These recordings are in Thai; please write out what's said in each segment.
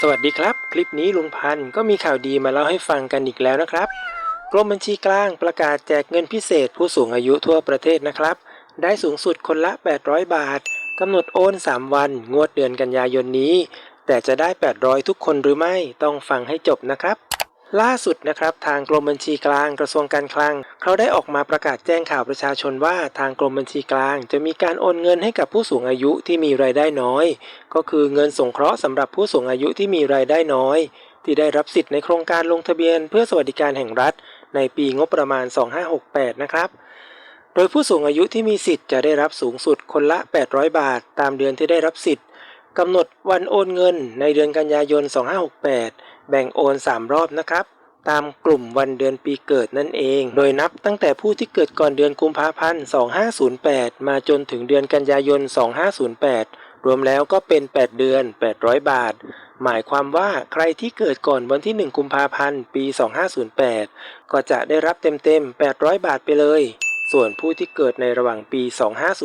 สวัสดีครับ คลิปนี้ลุงพันธ์ก็มีข่าวดีมาเล่าให้ฟังกันอีกแล้วนะครับ กรมบัญชีกลางประกาศแจกเงินพิเศษผู้สูงอายุทั่วประเทศนะครับ ได้สูงสุดคนละ 800 บาทกำหนดโอน 3 วัน งวดเดือนกันยายนนี้ แต่จะได้ 800 ทุกคนหรือไม่ต้องฟังให้จบนะครับ ล่าสุดนะครับทางกรมบัญชีกลางกระทรวงการคลัง เขาได้ออกมาประกาศแจ้งข่าวประชาชนว่าทางกรมบัญชีกลาง จะมีการโอนเงินให้กับผู้สูงอายุที่มีรายได้น้อย ก็คือเงินสงเคราะห์สำหรับผู้สูงอายุที่มีรายได้น้อย ที่ได้รับสิทธิ์ในโครงการลงทะเบียนเพื่อสวัสดิการแห่งรัฐ ในปีงบประมาณ 2568 นะครับโดยผู้สูงอายุที่มีสิทธิ์จะได้รับสูงสุดคนละ 800 บาท ตามเดือนที่ได้รับสิทธิ์กำหนดวันโอนเงินในเดือนกันยายน 2568 แบ่งโอน 3 รอบนะครับ ตามกลุ่มวันเดือนปีเกิดนั่นเอง โดยนับตั้งแต่ผู้ที่เกิดก่อนเดือนกุมภาพันธ์ 2508 มาจนถึงเดือนกันยายน 2508 รวมแล้วก็เป็น 8 เดือน 800 บาท หมายความว่าใครที่เกิดก่อนวันที่ 1 กุมภาพันธ์ ปี 2508 ก็จะได้รับเต็มๆ 800 บาทไปเลย ส่วนผู้ที่เกิดในระหว่างปี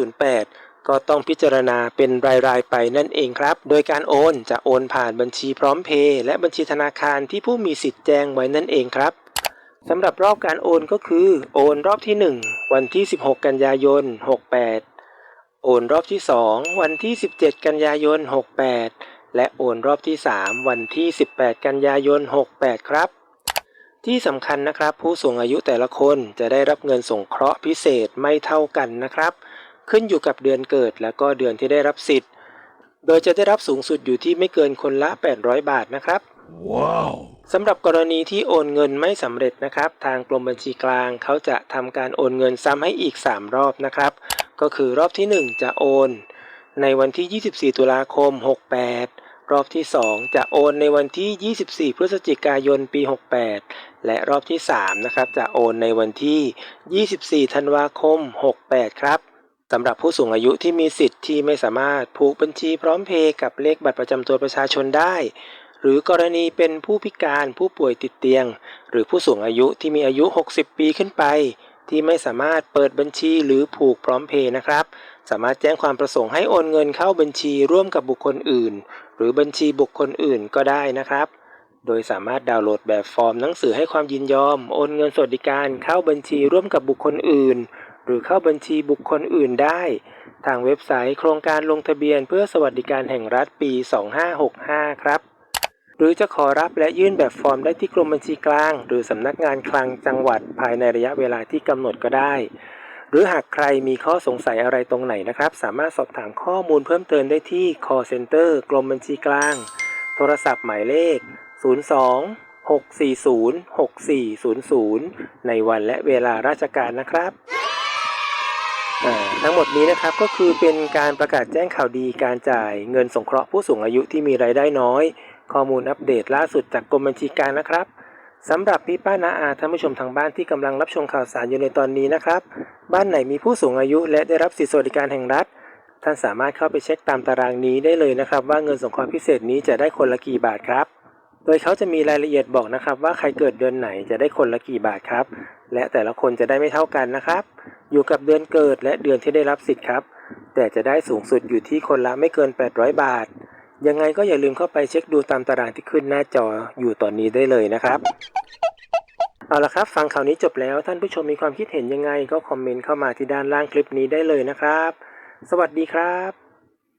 2508 ก็ต้องพิจารณาเป็นรายๆไปนั่นเองครับ โดยการโอนจะโอนผ่านบัญชีพร้อมเพย์และบัญชีธนาคารที่ผู้มีสิทธิ์แจ้งไว้นั่นเองครับสำหรับรอบการโอนก็คือ โอนรอบที่ 1 วันที่ 16 กันยายน 68 โอนรอบที่ 2 วันที่ 17 กันยายน 68 และโอนรอบที่ 3 วันที่ 18 กันยายน 68 ครับ ที่สำคัญนะครับ ผู้สูงอายุแต่ละคนจะได้รับเงินสงเคราะห์พิเศษไม่เท่ากันนะครับ ขึ้นอยู่กับเดือนเกิด และก็เดือนที่ได้รับสิทธิ์ โดยจะได้รับสูงสุดอยู่ที่ไม่เกินคนละ 800 บาทนะครับ Wow. สำหรับกรณีที่โอนเงินไม่สำเร็จนะครับ ทางกรมบัญชีกลางเขาจะทำการโอนเงินซ้ำให้อีก 3 รอบนะครับ ก็คือรอบที่ 1 จะโอน ในวันที่ 24 ตุลาคม 68 รอบที่ 2 จะโอนในวันที่ 24 พฤศจิกายนปี 68 และรอบที่ 3 นะครับ จะโอนในวันที่ 24 ธันวาคม 68 ครับ สำหรับผู้สูงอายุที่มีสิทธิ์ที่ไม่สามารถผูกบัญชีพร้อมเพย์กับเลขบัตรประจำตัวประชาชนได้ หรือกรณีเป็นผู้พิการผู้ป่วยติดเตียง หรือผู้สูงอายุที่มีอายุ 60 ปีขึ้นไป ที่ไม่สามารถเปิดบัญชีหรือผูกพร้อมเพย์นะครับ สามารถแจ้งความประสงค์ให้โอนเงินเข้าบัญชีร่วมกับบุคคลอื่น หรือบัญชีบุคคลอื่นก็ได้นะครับโดยสามารถดาวน์โหลดแบบฟอร์มหนังสือให้ความยินยอม โอนเงินสวัสดิการเข้าบัญชีร่วมกับบุคคลอื่น รือเข้าบัญชีบุคคลอื่นได้ ทางเว็บไซต์โครงการลงทะเบียนเพื่อสวัสดิการแห่งรัฐปี 2565 ครับ หรือจะขอรับและยื่นแบบฟอร์มได้ที่กรมบัญชีกลาง หรือสำนักงานคลังจังหวัดภายในระยะเวลาที่กำหนดก็ได้ หรือหากใครมีข้อสงสัยอะไรตรงไหนนะครับ สามารถสอบถามข้อมูลเพิ่มเติมได้ที่ call center กรมบัญชีกลาง โทรศัพท์หมายเลข 02 640 6400 ในวันและเวลาราชการนะครับ ทั้งหมดนี้นะครับก็คือเป็นการประกาศแจ้งข่าวดีการจ่ายเงินสงเคราะห์ผู้สูงอายุที่มีรายได้น้อย ข้อมูลอัปเดตล่าสุดจากกรมบัญชีกลางนะครับสำหรับพี่ป้านาอาท่านผู้ชมทางบ้านที่กำลังรับชมข่าวสารอยู่ในตอนนี้นะครับ บ้านไหนมีผู้สูงอายุและได้รับสิทธิสวัสดิการแห่งรัฐ ท่านสามารถเข้าไปเช็คตามตารางนี้ได้เลยนะครับ ว่าเงินสงเคราะห์พิเศษนี้จะได้คนละกี่บาทครับ โดยเขาจะมีรายละเอียดบอกนะครับ ว่าใครเกิดเดือนไหนจะได้คนละกี่บาทครับ และแต่ละคนจะได้ไม่เท่ากันนะครับ อยู่กับเดือนเกิดและเดือนที่ได้รับสิทธิ์ครับ แต่จะได้สูงสุดอยู่ที่คนละไม่เกิน 800 บาท ยังไงก็อย่าลืมเข้าไปเช็คดูตามตารางที่ขึ้นหน้าจออยู่ตอนนี้ได้เลยนะครับเอาละครับ ฟังข่าวนี้จบแล้วท่านผู้ชมมีความคิดเห็นยังไงก็คอมเมนต์เข้ามาที่ด้านล่างคลิปนี้ได้เลยนะครับ สวัสดีครับ